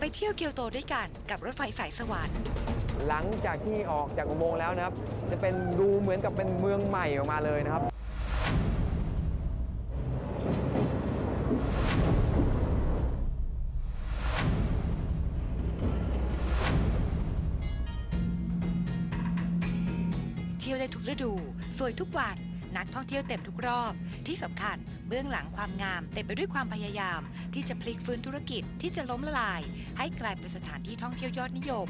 ไปเที่ยวเกียวโตด้วยกันกับรถไฟสายสวรรค์ หลังจากที่ออกจากอุโมงค์แล้วนะครับ จะเป็นดูเหมือนกับเป็นเมืองใหม่ออกมาเลยนะครับ เที่ยวได้ทุกฤดู สวยทุกวัน นักท่องเที่ยวเต็มทุกรอบที่สำคัญ เบื้องหลังความงามเต็มไปด้วยความพยายาม ที่จะพลิกฟื้นธุรกิจที่จะล้มละลาย ให้กลายเป็นสถานที่ท่องเที่ยวยอดนิยม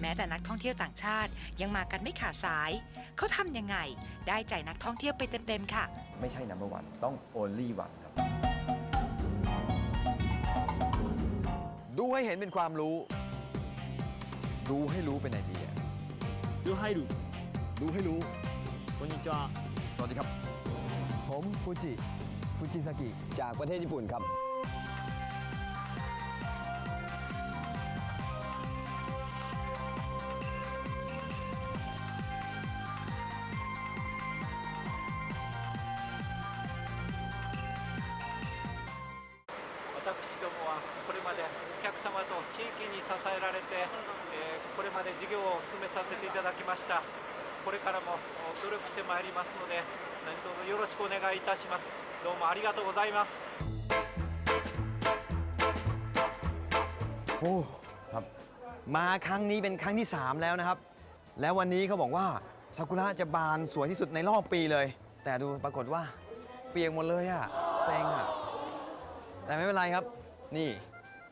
แม้แต่นักท่องเที่ยวต่างชาติยังมากันไม่ขาดสาย เขาทำยังไง ได้ใจนักท่องเที่ยวไปเต็มๆค่ะ ไม่ใช่ number one ต้อง only one ครับ ดูให้เห็นเป็นความรู้ ดูให้รู้เป็นไอเดีย ルハイル ดูให้รู้ こんにちは สวัสดีครับ ผมฟูจิ ฟูจิซากิจากประเทศญี่ปุ่นครับ ございます โอ้ครับ มาครั้งนี้เป็นครั้งที่ 3 แล้วนะครับ แล้ววันนี้เขาบอกว่าซากุระจะบานสวยที่สุดในรอบปีเลย แต่ดูปรากฏว่า เปียกหมดเลยอะเซ็งอะแต่ไม่เป็นไรครับ นี่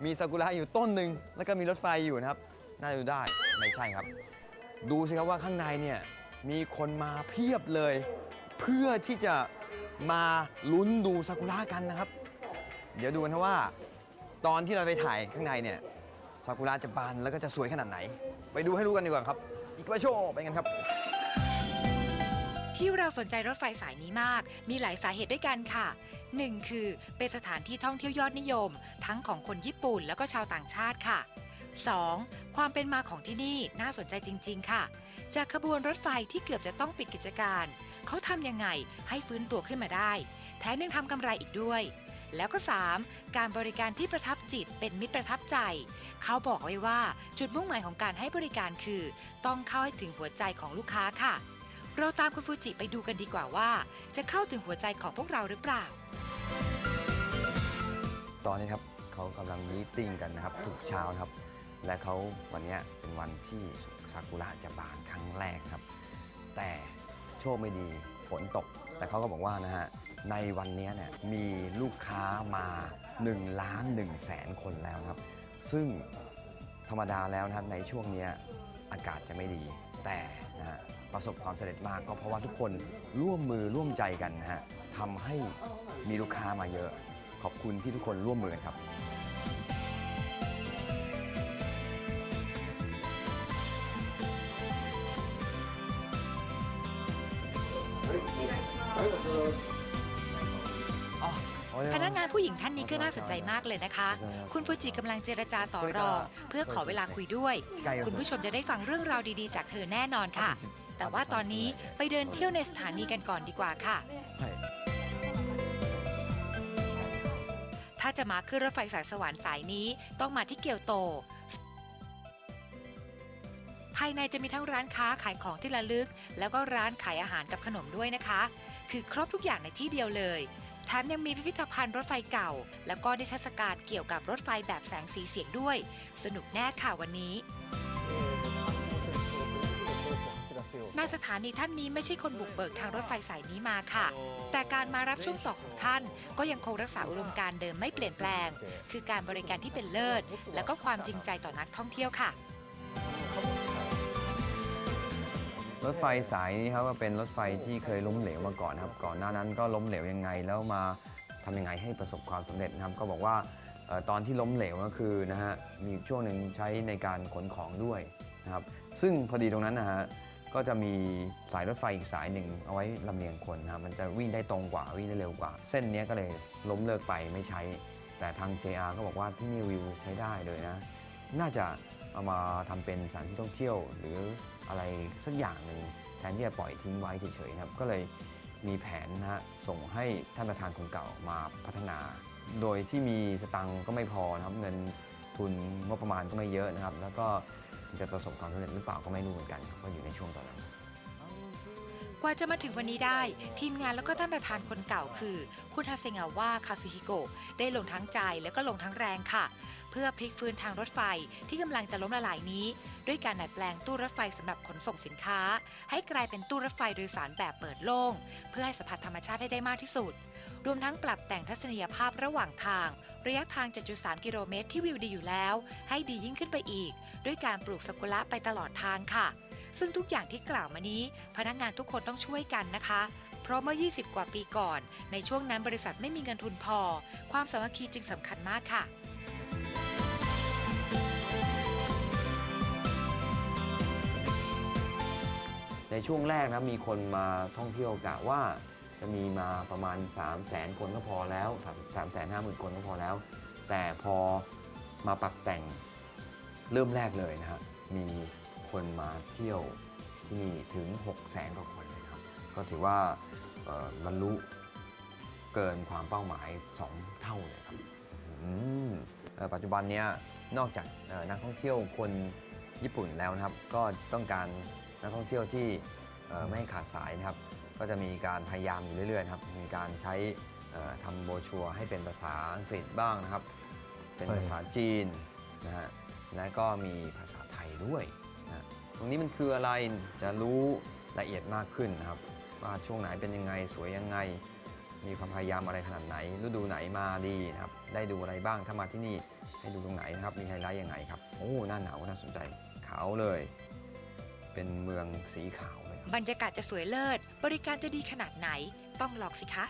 มีซากุระอยู่ต้นหนึ่งแล้วก็มีรถไฟอยู่นะครับ น่าจะดูได้ไม่ใช่ครับ ดูสิครับว่าข้างในเนี่ยมีคนมาเพียบเลย เพื่อที่จะ มาลุ้นดูซากุระกันนะครับ เดี๋ยวดูกันนะว่า ตอนที่เราไปถ่ายข้างในเนี่ยซากุระจะบานแล้วก็จะสวยขนาดไหน ไปดูให้รู้กันดีกว่าครับ อีกวาโชไปกันครับที่เราสนใจรถไฟสายนี้มาก มีหลายสาเหตุด้วยกันค่ะ 1. คือเป็นสถานที่ท่องเที่ยวยอดนิยม ทั้งของคนญี่ปุ่นแล้วก็ชาวต่างชาติค่ะ 2. ความเป็นมาของที่นี่น่าสนใจจริง ๆ ค่ะ จากขบวนรถไฟที่เกือบจะต้องปิดกิจการ เขาทำยังไงให้ฟื้นตัวขึ้นมาได้ แถมยังทำกำไรอีกด้วย แล้วก็ 3. การบริการที่ประทับจิตเป็นมิตรประทับใจ เขาบอกไว้ว่าจุดมุ่งหมายของการให้บริการคือ ต้องเข้าให้ถึงหัวใจของลูกค้าค่ะ เราตามคุณฟูจิไปดูกันดีกว่าว่า จะเข้าถึงหัวใจของพวกเราหรือเปล่า ตอนนี้ครับเขากำลังมีตติ้งกันนะครับทุกเช้านะครับ และเขาวันเนี้ยเป็นวันที่ซากุระจะบานครั้งแรกครับ แต่ ชคไม่ดีฝนตก แต่เขาก็บอกว่านะฮะในวันนี้เนี่ยมีลูกค้ามา1ล้าน1แสนคนแล้วครับ ซึ่งธรรมดาแล้วนะในช่วงนี้อากาศจะไม่ดี แต่นะฮะประสบความสำเร็จมากก็เพราะว่าทุกคนร่วมมือร่วมใจกันนะฮะทำให้มีลูกค้ามาเยอะ ขอบคุณที่ทุกคนร่วมมือครับ พนักงานผู้หญิงท่านนี้ก็น่าสนใจมากเลยนะคะ คุณฟูจิกำลังเจรจาต่อรอง เพื่อขอเวลาคุยด้วย คุณผู้ชมจะได้ฟังเรื่องราวดีๆ จากเธอแน่นอนค่ะ แต่ว่าตอนนี้ไปเดินเที่ยวในสถานีกันก่อนดีกว่าค่ะ ถ้าจะมาขึ้นรถไฟสายสวรรค์สายนี้ต้องมาที่เกียวโต ภายในจะมีทั้งร้านค้าขายของที่ระลึก แล้วก็ร้านขายอาหารกับขนมด้วยนะคะ คือครบทุกอย่างในที่เดียวเลยแถมยังมีพิพิธภัณฑ์รถไฟเก่า แล้วก็นิทรรศการเกี่ยวกับรถไฟแบบแสงสีเสียงด้วย สนุกแน่ค่ะวันนี้ นายสถานีท่านนี้ไม่ใช่คนบุกเบิกทางรถไฟสายนี้มาค่ะ แต่การมารับช่วงต่อของท่าน ก็ยังคงรักษาอุดมการณ์เดิมไม่เปลี่ยนแปลง คือการบริการที่เป็นเลิศ และก็ความจริงใจต่อนักท่องเที่ยวค่ะ รถไฟสายนี้ครับก็เป็นรถไฟที่เคยล้มเหลวมาก่อนนะครับ ก่อนหน้านั้นก็ล้มเหลวยังไง แล้วมาทำยังไงให้ประสบความสำเร็จนะครับ ก็บอกว่าตอนที่ล้มเหลวก็คือนะฮะมีช่วงหนึ่งใช้ในการขนของด้วยนะครับ ซึ่งพอดีตรงนั้นนะฮะก็จะมีสายรถไฟอีกสายหนึ่งเอาไว้ลำเลียงคนนะครับมันจะวิ่งได้ตรงกว่าวิ่งได้เร็วกว่า เส้นนี้ก็เลยล้มเลิกไปไม่ใช้ แต่ทาง JR ก็บอกว่าที่นี่วิวใช้ได้เลยนะ น่าจะเอามาทำเป็นสถานที่ท่องเที่ยวหรือ อะไรสักอย่างหนึ่งแทนที่จะปล่อยทิ้งไว้เฉยๆนะครับ ก็เลยมีแผนนะฮะส่งให้ท่านประธานคนเก่ามาพัฒนา โดยที่มีสตังก็ไม่พอนะครับเงินทุนงบประมาณก็ไม่เยอะนะครับ แล้วก็จะประสบความสำเร็จหรือเปล่าก็ไม่รู้เหมือนกันครับก็อยู่ในช่วงตอนนั้น ว่าจะมาถึงวันนี้ได้ ทีมงานแล้วก็ท่านประธานคนเก่าคือ คุณฮาเซงาว่าคาซุฮิโกะได้ลงทั้งใจและก็ลงทั้งแรงค่ะ เพื่อพลิกฟื้นทางรถไฟที่กำลังจะล้มละลายนี้ ด้วยการดัดแปลงตู้รถไฟสำหรับขนส่งสินค้า ให้กลายเป็นตู้รถไฟโดยสารแบบเปิดโล่ง เพื่อให้สัมผัสธรรมชาติให้ได้มากที่สุด รวมทั้งปรับแต่งทัศนียภาพระหว่างทาง ระยะทาง 7.3 กิโลเมตรที่วิวดีอยู่แล้ว ให้ดียิ่งขึ้นไปอีก ด้วยการปลูกซากุระไปตลอดทางค่ะ ซึ่งทุกอย่างที่กล่าวมานี้ พนักงานทุกคนต้องช่วยกันนะคะ เพราะเมื่อ 20 กว่าปีก่อน ในช่วงนั้นบริษัทไม่มีเงินทุนพอ ความสามัคคีจึงสำคัญมากค่ะในช่วงแรกนะมีคนมาท่องเที่ยวกะว่า จะมีมาประมาณ 3 0 0แสนคนก็พอแล้ว3 3 5 0 0 0 0 คนก็พอแล้ว แต่พอมาปรับแต่งเริ่มแรกเลยนะครับมี คนมาเที่ยวที่นี่ถึง 6 0แสนกว่าคนเลยครับ ก็ถือว่าบรรลุเกินความเป้าหมาย 2 เท่าเลยครับปัจจุบันเนี้ยนอกจากนักท่องเที่ยวคนญี่ปุ่นแล้วนะครับ ก็ต้องการนักท่องเที่ยวที่ไม่ขาดสายนะครับ ก็จะมีการพยายามอยู่เรื่อยๆครับ มีการใช้ทำโบชัวให้เป็นภาษาอังกฤษบ้างนะครับ เป็นภาษาจีนนะฮะและก็มีภาษาไทยด้วย ตรงนี้มันคืออะไร จะรู้ละเอียดมากขึ้นนะครับ ว่าช่วงไหนเป็นยังไง สวยยังไง มีความพยายามอะไรขนาดไหน ฤดูไหนมาดีนะครับ ได้ดูอะไรบ้าง ถ้ามาที่นี่ให้ดูตรงไหนนะครับ มีไฮไลท์ยังไงครับ โอ้ หน้าหนาวน่าสนใจ ขาวเลย เป็นเมืองสีขาวเลยครับ บรรยากาศจะสวยเลิศ บริการจะดีขนาดไหน ต้องลองสิคะ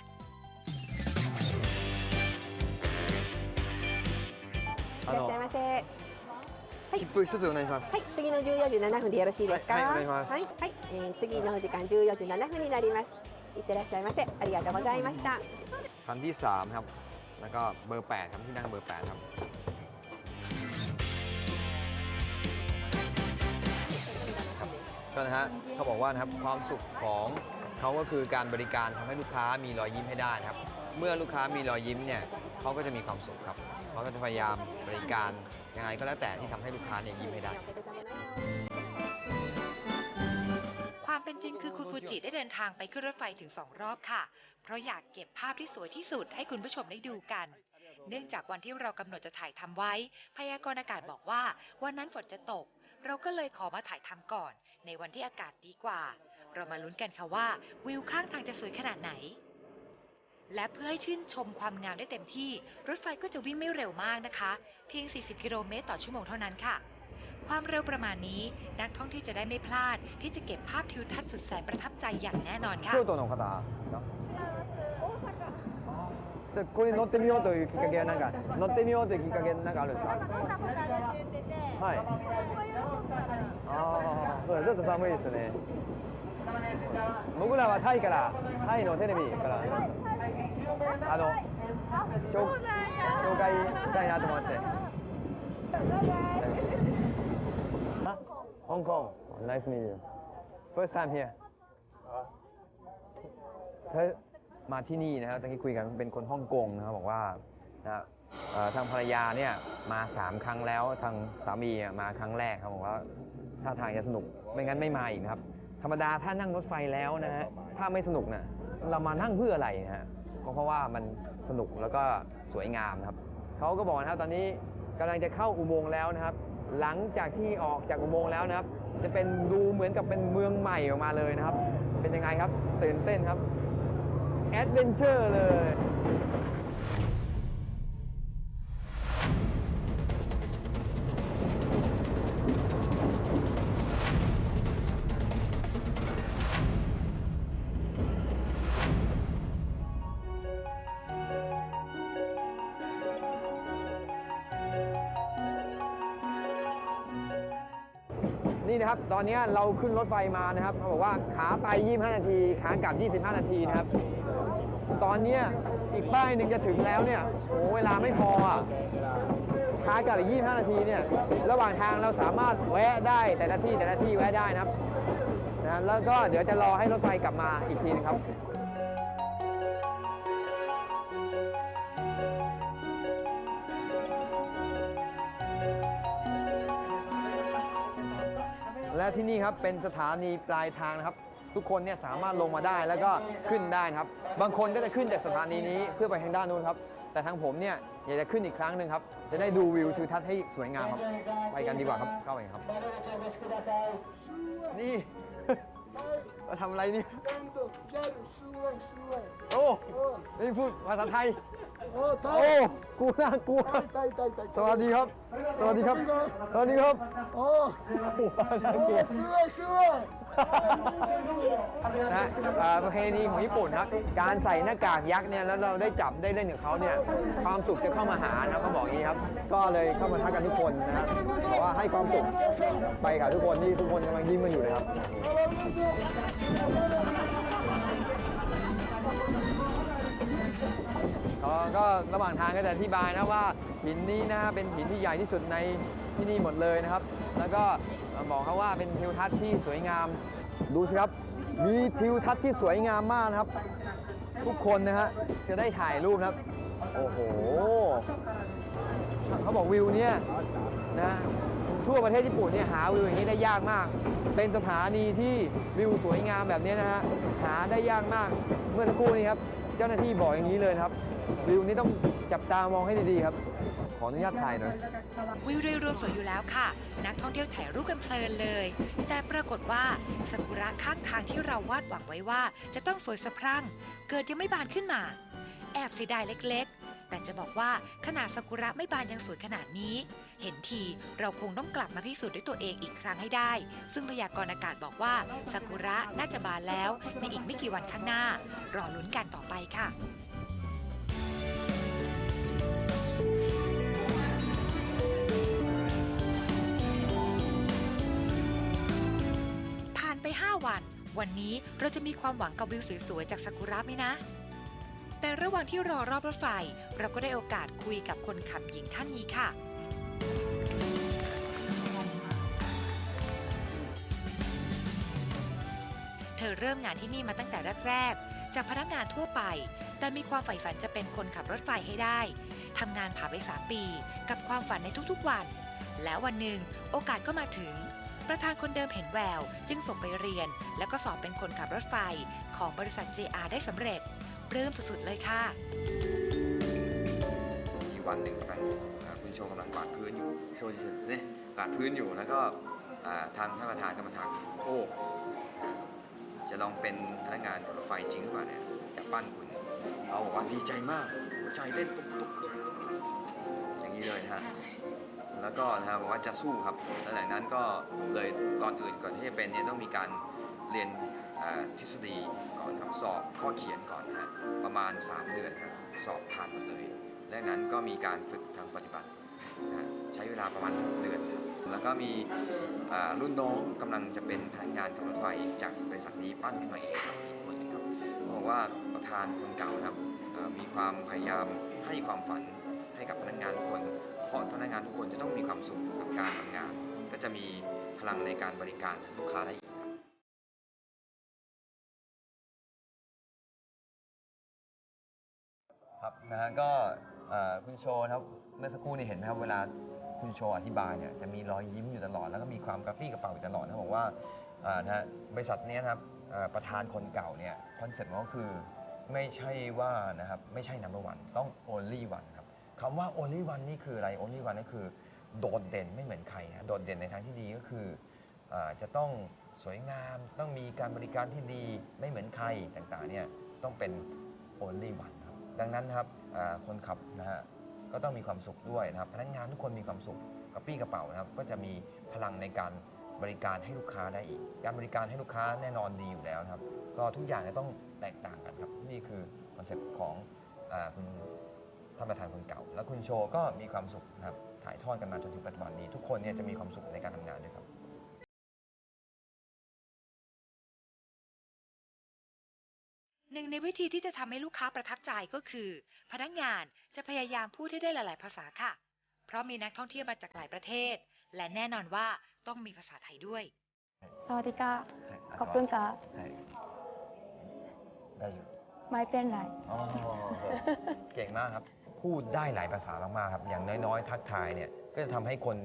いらっしゃいませ。 は切符一つお願いします。い、次の14時7分でよろしいですか。はいはいお願いしますはい、はい、えー次の時間14時7分になります。いってらっしゃいませ。ありがとうございました。 คันที่ 3 ครับ แล้วก็เบอร์ 8 ครับที่นั่งเบอร์ 8 ครับ ก็นะฮะเขาบอกว่านะครับความสุขของเขาก็คือการบริการทำให้ลูกค้ามีรอยยิ้มให้ได้นะครับ เมื่อลูกค้ามีรอยยิ้มเนี่ยเขาก็จะมีความสุขครับเขาก็จะพยายามบริการ ยังไงก็แล้วแต่ที่ทำให้ลูกค้าเนี่ยยิ้มให้ได้ ความเป็นจริงคือคุณฟูจิได้เดินทางไปขึ้นรถไฟถึง2รอบค่ะ เพราะอยากเก็บภาพที่สวยที่สุดให้คุณผู้ชมได้ดูกัน เนื่องจากวันที่เรากำหนดจะถ่ายทำไว้ พยากรณ์อากาศบอกว่า วันนั้นฝนจะตก เราก็เลยขอมาถ่ายทำก่อน ในวันที่อากาศดีกว่า เรามาลุ้นกันค่ะว่า วิวข้างทางจะสวยขนาดไหน และเพื่อให้ชื่นชมความงามได้เต็มที่ รถไฟก็จะวิ่งไม่เร็วมากนะคะ เพียง 40 กิโลเมตรต่อชั่วโมงเท่านั้นค่ะ ความเร็วประมาณนี้ นักท่องเที่ยวจะได้ไม่พลาด ที่จะเก็บภาพทิวทัศน์สุดแสนประทับใจอย่างแน่นอนค่ะ 京都の方でこれに乗ってみようというきっかけはなんか乗ってみようというきっかけなんかあるんですかはいああそうですちょっと寒いですね僕らはタイからタイのテレビから あの紹紹介したいなと思って香港 Nice to meet you First time here เธอมาที่นี่นะครับตะกี้คุยกันเป็นคนฮ่องกงนะครับบอกว่านะเอ่อทางภรรยาเนี่ยมาสามครั้งแล้วทางสามีอ่ะมาครั้งแรกครับบอกว่าถ้าทางจะสนุกไม่งั้นไม่มาอีกนะครับ ธรรมดาถ้านั่งรถไฟแล้วนะฮะถ้าไม่สนุกนะเรามานั่งเพื่ออะไรนะฮะ ก็เพราะว่ามันสนุกแล้วก็สวยงามนะครับเขาก็บอกนะครับตอนนี้กำลังจะเข้าอุโมงค์แล้วนะครับ หลังจากที่ออกจากอุโมงค์แล้วนะครับ จะเป็นดูเหมือนกับเป็นเมืองใหม่ออกมาเลยนะครับ เป็นยังไงครับตื่นเต้นครับแอดเวนเจอร์เลย นะครับ ตอนนี้เราขึ้นรถไฟมานะครับเขาบอกว่าขาไป 25 นาที ขากลับ 25 นาทีนะครับ ตอนนี้อีกป้ายหนึ่งจะถึงแล้วเนี่ยโอ้เวลาไม่พออะขากลับอีก 25 นาทีเนี่ย ระหว่างทางเราสามารถแวะได้แต่ละที่แต่ละที่แวะได้นะครับนะแล้วก็เดี๋ยวจะรอให้รถไฟกลับมาอีกทีนะครับ และที่นี่ครับเป็นสถานีปลายทางนะครับ ทุกคนเนี่ยสามารถลงมาได้แล้วก็ขึ้นได้นะครับ บางคนก็จะขึ้นจากสถานีนี้เพื่อไปทางด้านนู้นครับ แต่ทางผมเนี่ยอยากจะขึ้นอีกครั้งหนึ่งครับ จะได้ดูวิวทิวทัศน์ให้สวยงามครับ ไปกันดีกว่าครับ เข้าไปครับ นี่ มาทำอะไรเนี่ยโอ้นี่พูดภาษาไทย โอ้กูน่ากลัวสวัสดีครับ สวัสดีครับ สวัสดีครับ โอ้น่ากลัว นะอ่าประเพณีของญี่ปุ่นครับ การใส่หน้ากากยักษ์เนี่ยแล้วเราได้จับได้เล่นกับเขาเนี่ยความสุขจะเข้ามาหานะเขาบอกอย่างนี้ครับ ก็เลยเข้ามาทักกันทุกคนนะฮะบอกว่าให้ความสุขไปกับทุกคนที่ทุกคนกำลังยิ้มกันอยู่เลยครับ ก็ก็ระหว่างทางก็จะอธิบายนะว่าหินนี้นะเป็นหินที่ใหญ่ที่สุดในที่นี่หมดเลยนะครับ แล้วก็บอกเขาว่าเป็นทิวทัศน์ที่สวยงาม ดูสิครับ มีทิวทัศน์ที่สวยงามมากนะครับ ทุกคนนะฮะจะได้ถ่ายรูปนะครับ โอ้โห เขาบอกวิวเนี่ยนะทั่วประเทศญี่ปุ่นเนี่ยหาวิวอย่างนี้ได้ยากมาก เป็นสถานีที่วิวสวยงามแบบนี้นะฮะหาได้ยากมาก เมื่อสักครู่นี้ครับ เจ้าหน้าที่บอกอย่างนี้เลยนะครับ วิวนี้ต้องจับตามองให้ดีๆครับ ขออนุญาตถ่ายหน่อย วิวโดยรวมสวยอยู่แล้วค่ะ นักท่องเที่ยวถ่ายรูปกันเพลินเลย แต่ปรากฏว่าซากุระข้างทางที่เราวาดหวังไว้ว่า จะต้องสวยสะพรั่ง เกิดยังไม่บานขึ้นมา แอบเสียดายเล็กๆ แต่จะบอกว่าขนาดซากุระไม่บานยังสวยขนาดนี้ เห็นทีเราคงต้องกลับมาพิสูจน์ด้วยตัวเองอีกครั้งให้ได้ ซึ่งพยากรณ์อากาศบอกว่าซากุระน่าจะบานแล้วในอีกไม่กี่วันข้างหน้า รอลุ้นกันต่อไปค่ะผ่านไป 5 วัน วันนี้เราจะมีความหวังกับวิวสวยๆ จากซากุระไหมนะ แต่ระหว่างที่รอรอบรถไฟ เราก็ได้โอกาสคุยกับคนขับหญิงท่านนี้ค่ะ เธอเริ่มงานที่นี่มาตั้งแต่แรกๆ จากพนักงานทั่วไป แต่มีความใฝ่ฝันจะเป็นคนขับรถไฟให้ได้ ทำงานผ่านไป 3 ปี กับความฝันในทุกๆวัน แล้ววันหนึ่งโอกาสก็มาถึง ประธานคนเดิมเห็นแวว จึงส่งไปเรียน แล้วก็สอบเป็นคนขับรถไฟของบริษัท JR ได้สำเร็จปลื้มสุดๆเลยค่ะ มีวันหนึ่งกำลังอ่าคุ ณโชว์กำลังกวาดพื้นอยู่โชว์จะเนี่ยกวาดพื้นอยู่แล้วก็ทางท่านประธานก็มาถามโอ้จะลองเป็นพนักงานรถไฟจริงหรือเปล่าเนี่ยจะปั้นคุณเอาบอกว่าดีใจมากหัวใจเต้นตุ๊บตุ๊บตุ๊บอย่างนี้เลยนะฮะแล้วก็นะฮะบอกว่าจะสู้ครับแล้วหลังนั้นก็เลยก่อนอื่นก่อนที่จะเป็นเนี่ยต้องมีการเรียนทฤษฎีก่อนครับสอบข้อเขียนก่อนนะฮะประมาณ 3 เดือนฮะสอบผ่านหมดเลยและนั้นก็มีการฝึกทางปฏิบัติ นะใช้เวลาประมาณ 6 เดือนแล้วก็มีรุ่นน้องกำลังจะเป็นพนักงานขับรถไฟจากบริษัทนี้ปั้นขึ้นมาเองครับอีกคนนึงครับบอกว่าประธานคนเก่านะครับมีความพยายามให้ความฝันให้กับพนักงานทุกคน เพราะพนักงานทุกคนจะต้องมีความสุขกับการทำงาน ก็จะมีพลังในการบริการลูกค้าได้อีกครับนะฮะก็ คุณโชว์นะครับเมื่อสักครู่นี่เห็นไหมครับเวลาคุณโชว์อธิบายเนี่ยจะมีรอยยิ้มอยู่ตลอดแล้วก็มีความกระปรี้กระเป๋าอยู่ตลอดนะบอกว่านะฮะบริษัทเนี้ยนะครับประธานคนเก่าเนี่ยคอนเซ็ปต์ของเขาคือไม่ใช่ว่านะครับไม่ใช่ number one ต้อง only one ครับคำว่า only one นี่คืออะไร only one ก็คือโดดเด่นไม่เหมือนใครนะโดดเด่นในทางที่ดีก็คืออจะต้องสวยงามต้องมีการบริการที่ดีไม่เหมือนใครต่างๆเนี่ยต้องเป็น only one ครับดังนั้นครับ คนขับนะฮะก็ต้องมีความสุขด้วยนะครับพนักงานทุกคนมีความสุขกระปี้กระเป๋านะครับ ก็จะมีพลังในการบริการให้ลูกค้าได้อีก การบริการให้ลูกค้าแน่นอนดีอยู่แล้วนะครับ ก็ทุกอย่างจะต้องแตกต่างกันครับ นี่คือคอนเซ็ปต์ของอคุณท่านประธานคนเก่า และคุณโชก็มีความสุขนะครับถ่ายทอดกันมาจนถึงปัจจุบันนี้ ทุกคนเนี่ยจะมีความสุขในการทำงานด้วยครับ หนึ่งในวิธีที่จะทำให้ลูกค้าประทับใจก็คือ พนักงานจะพยายามพูดให้ได้หลาย ๆ ภาษาค่ะ เพราะมีนักท่องเที่ยวมาจากหลายประเทศ และแน่นอนว่าต้องมีภาษาไทยด้วยสวัสดีค่ะขอบคุณค่ะได้อยู่ไม่เป็นไรอ๋เก่งมากครับ พูดได้หลายภาษามากๆครับ อย่างน้อย ๆ ทักทายเนี่ย ก็จะทำให้คน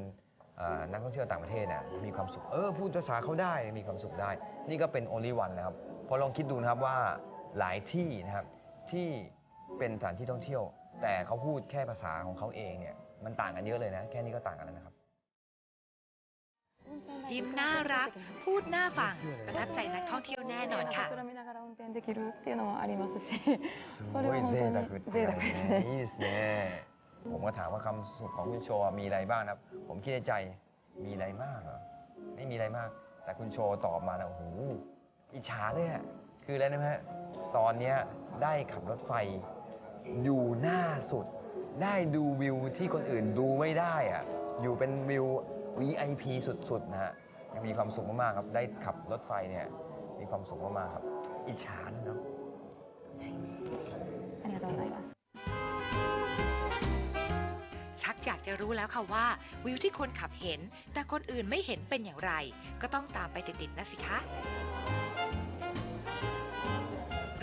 นักท่องเที่ยวต่างประเทศเนี่ยมีความสุข เออ พูดภาษาเขาได้มีความสุขได้ นี่ก็เป็น only one นะครับ พอลองคิดดูนะครับว่า หลายที่นะครับที่เป็นสถานที่ท่องเที่ยว แต่เขาพูดแค่ภาษาของเขาเองเนี่ยมันต่างกันเยอะเลยนะ แค่นี้ก็ต่างกันแล้วนะครับ ยิ้มน่ารัก พูดน่าฟัง ประทับใจนักท่องเที่ยวแน่นอนค่ะ 桜見ながら運転できるっていうのもありますしすごい贅沢って贅沢ですねいいですねผมก็ถามว่าคำสุขของคุณโชว์มีอะไรบ้างนะครับ ผมคิดในใจมีอะไรมากเหรอไม่มีอะไรมาก แต่คุณโชว์ตอบมาแล้วโอ้โหอิจฉาเลยอะ คืออะไรนะฮะตอนเนี้ยได้ขับรถไฟอยู่หน้าสุด ได้ดูวิวที่คนอื่นดูไม่ได้อะอยู่เป็นวิว VIP สุดๆนะฮะมีความสุขมากๆครับ ได้ขับรถไฟเนี่ยมีความสุขมากๆครับ อิจฉานะเนาะ ありがとうございます ชักอยากจะรู้แล้วค่ะว่า วิวที่คนขับเห็น แต่คนอื่นไม่เห็นเป็นอย่างไร ก็ต้องตามไปติดๆนะสิคะ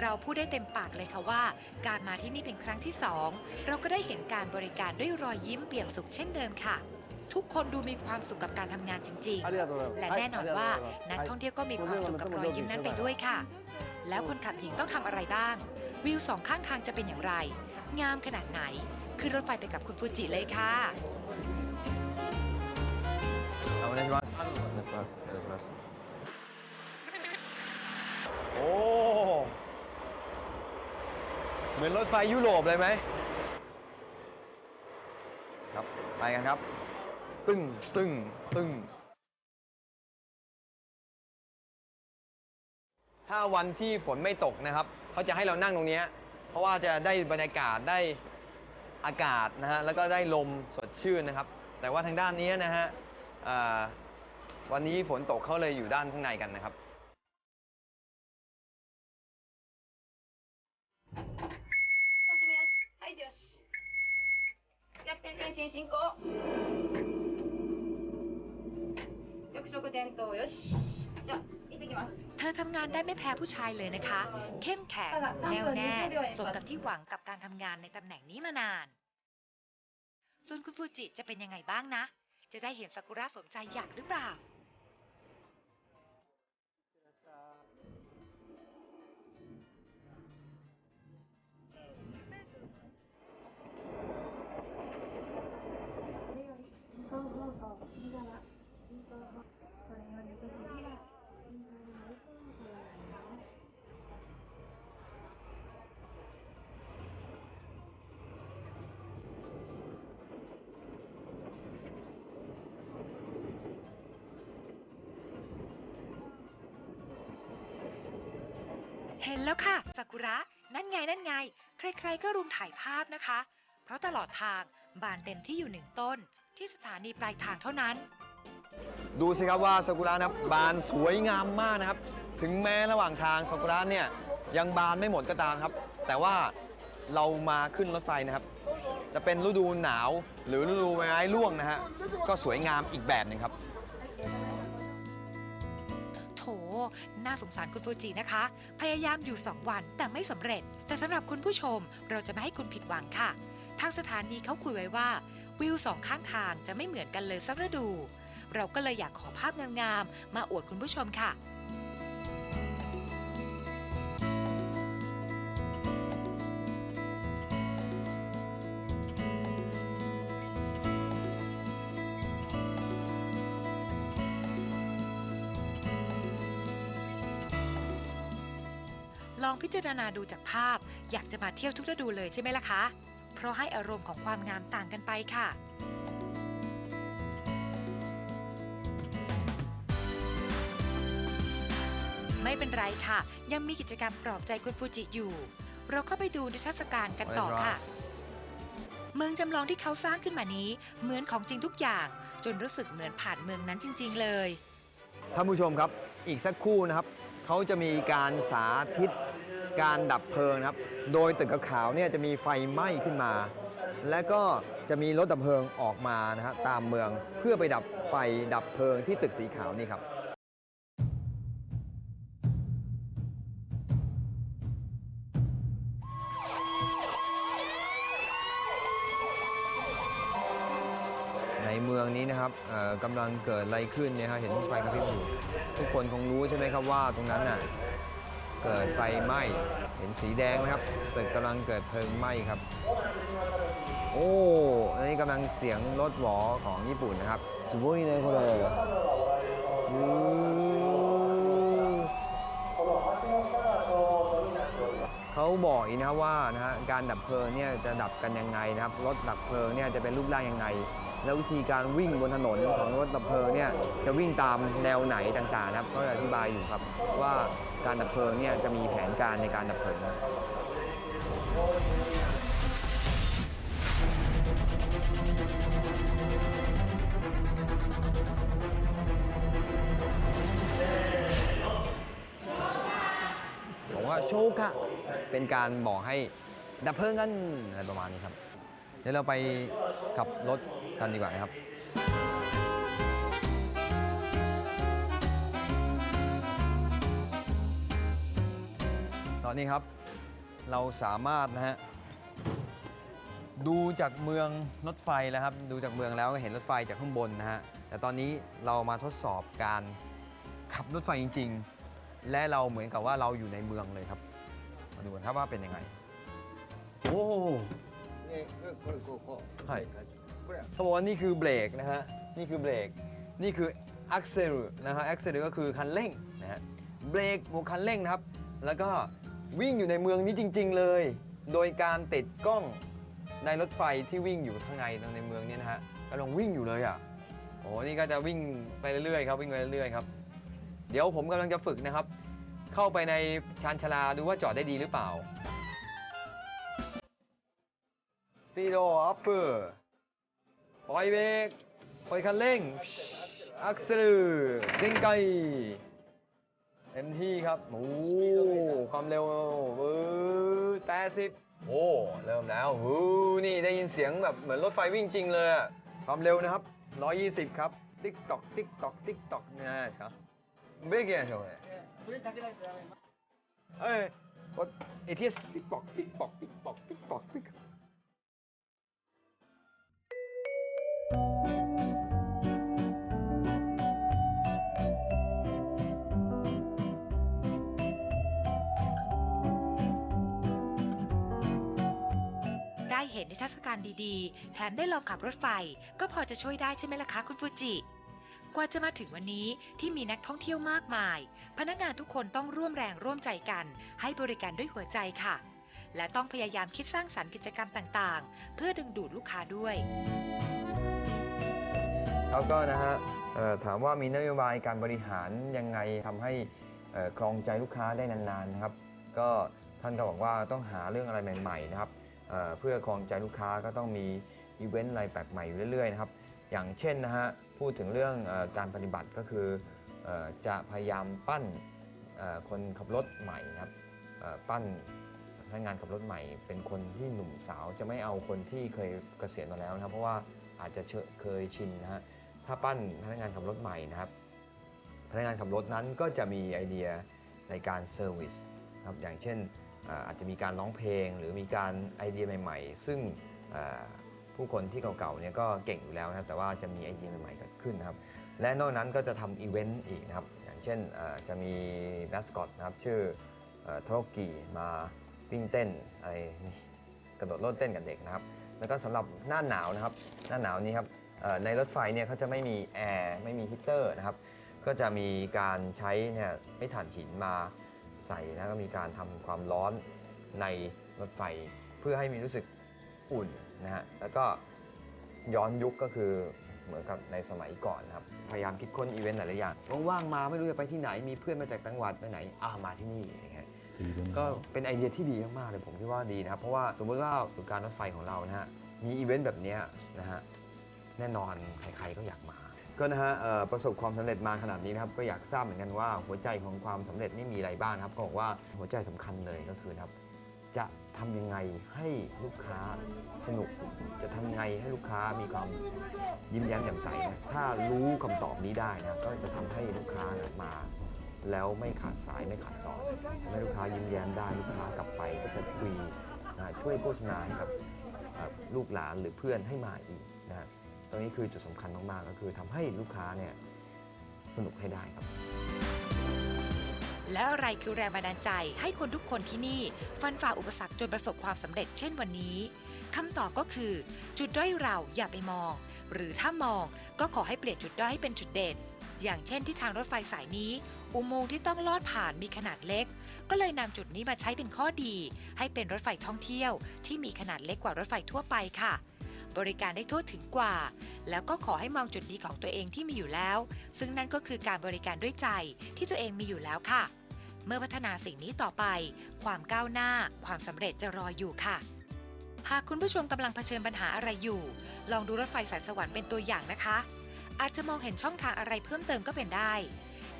เราพูดได้เต็มปากเลยค่ะว่า การมาที่นี่เป็นครั้งที่สองเราก็ได้เห็นการบริการด้วยรอยยิ้มเปี่ยมสุขเช่นเดิมค่ะ ทุกคนดูมีความสุขกับการทำงานจริง ๆ และแน่นอนว่านักท่องเที่ยวก็มีความสุขกับรอยยิ้มนั้นไปด้วยค่ะ แล้วคนขับหญิงต้องทำอะไรบ้าง วิวสองข้างทางจะเป็นอย่างไร งามขนาดไหนขึ้นรถไฟไปกับคุณฟูจิเลยค่ะเอาได้ใช่ไหมโอ้ เหมือนรถไฟยุโรปเลยไหมครับไปกันครับ ตึ้งตึ้งตึ้งถ้าวันที่ฝนไม่ตกนะครับเขาจะให้เรานั่งตรงนี้ เพราะว่าจะได้บรรยากาศได้อากาศนะฮะแล้วก็ได้ลมสดชื่นนะครับ แต่ว่าทางด้านนี้นะฮะวันนี้ฝนตกเขาเลยอยู่ด้านข้างในกันนะครับ 進進行翼色転倒よしじゃあ行ってきます เธอทำงานได้ไม่แพ้ผู้ชายเลยนะคะ เข้มแข็ง แน่วแน่ สมกับที่หวังกับการทำงานในตำแหน่งนี้มานาน ส่วนคุณฟูจิจะเป็นยังไงบ้างนะ จะได้เห็นซากุระสมใจอยากหรือเปล่า นแล้วค่ะซากุระ นั่นไงนั่นไง ใครๆก็รุมถ่ายภาพนะคะ เพราะตลอดทางบานเต็มที่อยู่หนึ่งต้น ที่สถานีปลายทางเท่านั้น ดูสิครับว่าซากุระนะครับบานสวยงามมากนะครับ ถึงแม้ระหว่างทางซากุระเนี่ยยังบานไม่หมดก็ตามครับ แต่ว่าเรามาขึ้นรถไฟนะครับ จะเป็นฤดูหนาวหรือฤดูใบไม้ร่วงนะฮะก็สวยงามอีกแบบหนึงครับ น่าสงสารคุณฟูจินะคะ พยายามอยู่ 2 วันแต่ไม่สำเร็จ แต่สำหรับคุณผู้ชมเราจะไม่ให้คุณผิดหวังค่ะ ทางสถานีเขาคุยไว้ว่า วิวสองข้างทางจะไม่เหมือนกันเลยสักฤดู เราก็เลยอยากขอภาพงามๆมาอวดคุณผู้ชมค่ะ พิจารณาดูจากภาพ อยากจะมาเที่ยวทุกฤดูเลยใช่ไหมล่ะคะ เพราะให้อารมณ์ของความงามต่างกันไปค่ะ ไม่เป็นไรค่ะ ยังมีกิจกรรมปลอบใจคุณฟูจิอยู่ เราเข้าไปดูนิทรรศการกันต่อค่ะ เมืองจำลองที่เขาสร้างขึ้นมานี้ เหมือนของจริงทุกอย่าง จนรู้สึกเหมือนผ่านเมืองนั้นจริง ๆ เลย ท่านผู้ชมครับ อีกสักครู่นะครับ เขาจะมีการสาธิต การดับเพลิงนะครับ โดยตึกขาวเนี่ยจะมีไฟไหม้ขึ้นมา และก็จะมีรถดับเพลิงออกมานะฮะตามเมืองเพื่อไปดับไฟดับเพลิงที่ตึกสีขาวนี่ครับในเมืองนี้นะครับกำลังเกิดอะไรขึ้นเนี่ยฮะเห็นไฟกระพริบอยู่ทุกคนคงรู้ใช่ไหมครับว่าตรงนั้นน่ะ เกิดไฟไหม้เห็นสีแดงไหมครับตึกกำลังเกิดเพลิงไหม้ครับ โอ้อันนี้กำลังเสียงรถหวอของญี่ปุ่นนะครับสวยเลยคุณเลยเขาบอกอีกนะว่านะฮะการดับเพลิงเนี่ยจะดับกันยังไงนะครับรถดับเพลิงเนี่ยจะเป็นรูปร่างยังไง แล้ววิธีการวิ่งบนถนนของรถดับเพลิงเนี่ยจะวิ่งตามแนวไหนต่างๆนะครับเขาอธิบายอยู่ครับว่า การดับเพลิงเนี่ยจะมีแผนการในการดับเพลิงบอกว่าโชกะเป็นการบอกให้ดับเพลิงกันอะไรประมาณนี้ครับ เดี๋ยวเราไปขับรถกันดีกว่านะครับ ตอนนี้ครับ เราสามารถนะฮะดูจากเมืองรถไฟแล้วครับ ดูจากเมืองแล้วก็เห็นรถไฟจากข้างบนนะฮะ แต่ตอนนี้เรามาทดสอบการขับรถไฟจริง ๆ และเราเหมือนกับว่าเราอยู่ในเมืองเลยครับ มาดูกันครับว่าเป็นยังไง โอ้ใช่เขาบอกว่านี่คือเบรกนะฮะ นี่คือเบรก นี่คืออักเซลนะฮะอักเซลก็คือคันเร่งนะฮะ เบรกหัวคันเร่งนะครับ แล้วก็ วิ่งอยู่ในเมืองนี้จริง ๆ เลย โดยการติดกล้องในรถไฟที่วิ่งอยู่ข้างในในเมืองนี้นะฮะกำลังวิ่งอยู่เลยอะโอ้นี่ก็จะวิ่งไปเรื่อยๆครับวิ่งไปเรื่อยๆครับ เดี๋ยวผมกำลังจะฝึกนะครับ เข้าไปในชานชาลาดูว่าจอดได้ดีหรือเปล่าสปีโดอัพเปอร์ปล่อยเบรกปล่อยคันเร่งอักเซลเร่งไกล เต็มที่ครับโอ้ความเร็ววือแปดสิบโอ้เริ่มแล้ววือนี่ได้ยินเสียงแบบเหมือนรถไฟวิ่งจริงเลยอะความเร็วนะครับ120ครับติ๊กตอกติ๊กตอกติ๊กตอกนะครับเบรกยังไงเอ้ยกด ATS ติ๊กปอกติ๊กปอกติ๊กปอกติ๊กปอกติ๊ก เห็นนิทรรศการดีๆ แถมได้ลองขับรถไฟ ก็พอจะช่วยได้ใช่ไหมล่ะคะคุณฟูจิ กว่าจะมาถึงวันนี้ที่มีนักท่องเที่ยวมากมาย พนักงานทุกคนต้องร่วมแรงร่วมใจกัน ให้บริการด้วยหัวใจค่ะ และต้องพยายามคิดสร้างสรรค์กิจกรรมต่างๆ เพื่อดึงดูดลูกค้าด้วย แล้วก็นะฮะเอ่อถามว่ามีนโยบายการบริหารยังไงทำให้เอ่อครองใจลูกค้าได้นานๆนะครับ ก็ท่านก็บอกว่าต้องหาเรื่องอะไรใหม่ๆนะครับ เพื่อครองใจลูกค้าก็ต้องมีอีเวนต์อะไรแปลกใหม่อยู่เรื่อยๆนะครับอย่างเช่นนะฮะพูดถึงเรื่องอการปฏิบัติก็คืออจะพยายามปั้นคนขับรถใหม่นะครับปั้นพนักงานขับรถใหม่ เป็นคนที่หนุ่มสาวจะไม่เอาคนที่เคยเกษียณมาแล้วนะครับ เพราะว่าอาจจะเชอะเคยชินนะฮะถ้าปั้นพนักงานขับรถใหม่นะครับ พนักงานขับรถนั้นก็จะมีไอเดียในการเซอร์วิสครับอย่างเช่น อาจจะมีการร้องเพลง หรือมีการไอเดียใหม่ ๆ ซึ่งผู้คนที่เก่าๆเนี่ยก็เก่งอยู่แล้วนะครับแต่ว่าจะมีไอเดียใหม่ๆเกิดขึ้นนะครับและนอกนั้นก็จะทำอีเวนต์อีกนะครับอย่างเช่นจะมีแมสคอตนะครับชื่อทโรกิมาวิ่งเต้นอะไรนี่กระโดดโลดเต้นกับเด็กนะครับแล้วก็สำหรับหน้าหนาวนะครับหน้าหนาวนี้ครับในรถไฟเนี่ยเขาจะไม่มีแอร์ไม่มีฮีเตอร์นะครับก็จะมีการใช้เนี่ยไม่ถ่านหินมา ใส่แล้วก็มีการทำความร้อนในรถไฟเพื่อให้มีรู้สึกอุ่นนะฮะแล้วก็ย้อนยุคก็คือเหมือนกับในสมัยก่อนนะครับ พยายามคิดค้นอีเวนต์หลายๆอย่างว่างๆมาไม่รู้จะไปที่ไหนมีเพื่อนมาจากจังหวัดไปไหนอ่ามาที่นี่อย่างเงี้ยก็เป็นไอเดียที่ดีมากๆเลยผมคิดว่าดีนะครับ เพราะว่าสมมติว่าการรถไฟของเรานะฮะมีอีเวนต์แบบเนี้ยนะฮะแน่นอนใครๆก็อยากมา ก็นะฮะเอ่อประสบความสำเร็จมาขนาดนี้นะครับก็อยากทราบเหมือนกันว่าหัวใจของความสำเร็จนี่มีอะไรบ้างครับก็บอกว่าหัวใจสำคัญเลยก็คือนะครับ จะทำยังไงให้ลูกค้าสนุก จะทำยังไงให้ลูกค้ามีความยิ้มแย้มแจ่มใสนะถ้ารู้คำตอบนี้ได้นะก็จะทำให้ลูกค้านะมา แล้วไม่ขาดสายไม่ขาดตอนทำให้ลูกค้ายิ้มแย้มได้ลูกค้ากลับไปก็จะคุยช่วยโฆษณาให้กับ เอ่อลูกหลานหรือเพื่อนให้มาอีก ตรงนี้คือจุดสำคัญมากๆ ก็คือทำให้ลูกค้าเนี่ยสนุกให้ได้ครับ แล้วอะไรคือแรงบันดาลใจให้คนทุกคนที่นี่ ฟันฝ่าอุปสรรคจนประสบความสำเร็จเช่นวันนี้คำตอบก็คือ จุดด้อยเราอย่าไปมอง หรือถ้ามองก็ขอให้เปลี่ยนจุดด้อยให้เป็นจุดเด่น อย่างเช่นที่ทางรถไฟสายนี้ อุโมงค์ที่ต้องลอดผ่านมีขนาดเล็ก ก็เลยนำจุดนี้มาใช้เป็นข้อดี ให้เป็นรถไฟท่องเที่ยว ที่มีขนาดเล็กกว่ารถไฟทั่วไปค่ะ บริการได้ทั่วถึงกว่า แล้วก็ขอให้มองจุดดีของตัวเองที่มีอยู่แล้ว ซึ่งนั่นก็คือการบริการด้วยใจที่ตัวเองมีอยู่แล้วค่ะ เมื่อพัฒนาสิ่งนี้ต่อไป ความก้าวหน้า ความสำเร็จจะรออยู่ค่ะ หากคุณผู้ชมกำลังเผชิญปัญหาอะไรอยู่ ลองดูรถไฟสายสวรรค์เป็นตัวอย่างนะคะ อาจจะมองเห็นช่องทางอะไรเพิ่มเติมก็เป็นได้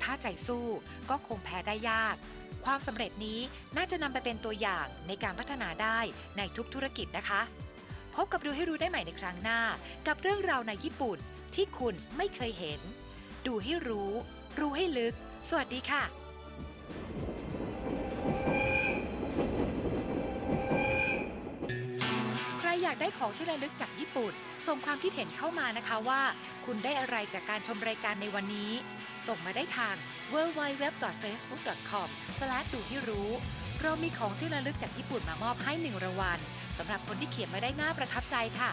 ถ้าใจสู้ก็คงแพ้ได้ยากความสำเร็จนี้น่าจะนำไปเป็นตัวอย่างในการพัฒนาได้ในทุกธุรกิจนะคะ พบกับดูให้รู้ได้ใหม่ในครั้งหน้า กับเรื่องราวในญี่ปุ่นที่คุณไม่เคยเห็น ดูให้รู้ รู้ให้ลึก สวัสดีค่ะใครอยากได้ของที่ระลึกจากญี่ปุ่น ส่งความคิดเห็นเข้ามานะคะว่า คุณได้อะไรจากการชมรายการในวันนี้ ส่งมาได้ทาง www.facebook.com ดูให้รู้ เรามีของที่ระลึกจากญี่ปุ่นมามอบให้หนึ่งรางวัล สำหรับคนที่เขียนมาได้น่าประทับใจค่ะ